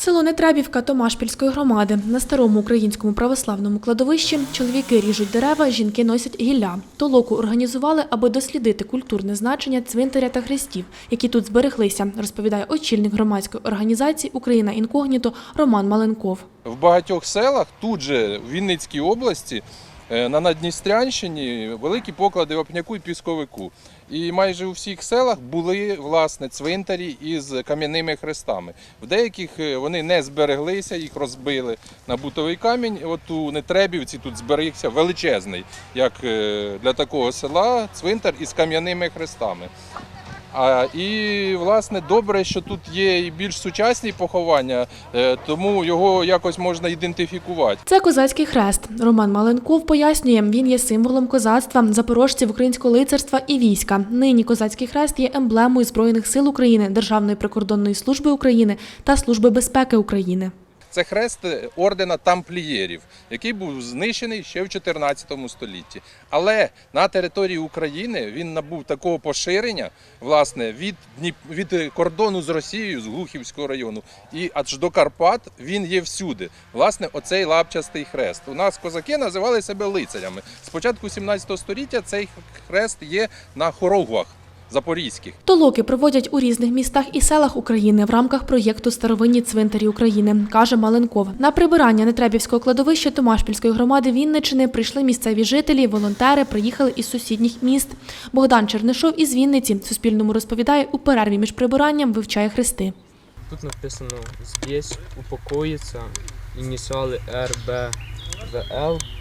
Село Нетребівка Томашпільської громади. На старому українському православному кладовищі чоловіки ріжуть дерева, жінки носять гілля. Толоку організували, аби дослідити культурне значення цвинтаря та хрестів, які тут збереглися, розповідає очільник громадської організації Україна інкогніто Роман Маленков. В багатьох селах тут же в Вінницькій області на Надністрянщині великі поклади вапняку і пісковику. І майже у всіх селах були власне цвинтарі із кам'яними хрестами. В деяких е, вони не збереглися, їх розбили на бутовий камінь. От у Нетребівці тут зберігся величезний, як е, для такого села, цвинтар із кам'яними хрестами. А, і власне добре, що тут є і більш сучасні поховання, е, тому його якось можна ідентифікувати. Це козацький хрест. Роман Маленков пояснює, він є символом козацтва, запорожців українського лицарства і війська. Нині козацький хрест є емблемою Збройних сил України, Державної прикордонної служби України та Служби безпеки України. Це хрест ордена тамплієрів, який був знищений ще в 14 столітті. Але на території України він набув такого поширення, власне, від, від кордону з Росією, з Глухівського району, і аж до Карпат він є всюди. Власне, оцей лапчастий хрест. У нас козаки називали себе лицарями. З початку 17 століття цей хрест є на хорогвах запорізьких. Толоки проводять у різних містах і селах України в рамках проєкту Старовинні цвинтарі України, каже Маленков. На прибирання Нетребівського кладовища Томашпільської громади Вінничини прийшли місцеві жителі, волонтери приїхали із сусідніх міст. Богдан Чернишов із Вінниці Суспільному розповідає, у перерві між прибиранням вивчає хрести. Тут написано здесь упокоїться ініціали РБ ВЛ. А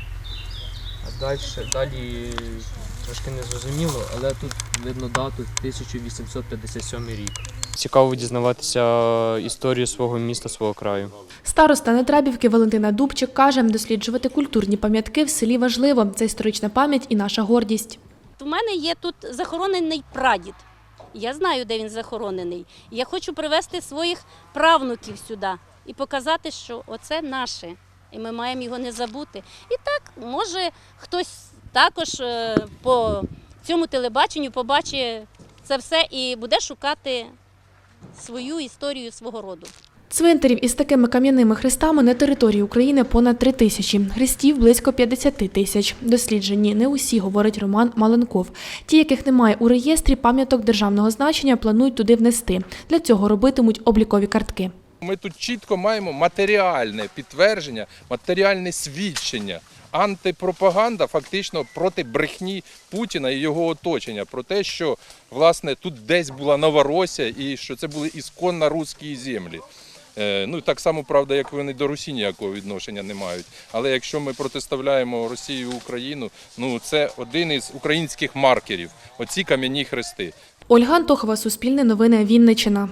далі, далі трошки не зрозуміло, але тут видно дату 1857 рік. Цікаво дізнаватися історію свого міста, свого краю. Староста Нетребівки Валентина Дубчик каже, досліджувати культурні пам'ятки в селі важливо. Це історична пам'ять і наша гордість. У мене є тут захоронений прадід. Я знаю, де він захоронений. Я хочу привезти своїх правнуків сюди і показати, що оце наше, і ми маємо його не забути. І так, може, хтось також е, по цьому телебаченню побачить це все і буде шукати свою історію свого роду. Цвинтарів із такими кам'яними хрестами на території України понад три тисячі. Хрестів близько 50 тисяч. Досліджені не усі, говорить Роман Маленков. Ті, яких немає у реєстрі пам'яток державного значення, планують туди внести. Для цього робитимуть облікові картки. Ми тут чітко маємо матеріальне підтвердження, матеріальне свідчення. Антипропаганда фактично проти брехні Путіна і його оточення про те, що власне тут десь була Новоросія і що це були ісконно русські землі. Е, Ну так само правда, як вони до Русі ніякого відношення не мають. Але якщо ми протиставляємо Росію і Україну, ну це один із українських маркерів. Оці кам'яні хрести. Ольга Антохова, Суспільне новини, Вінничина.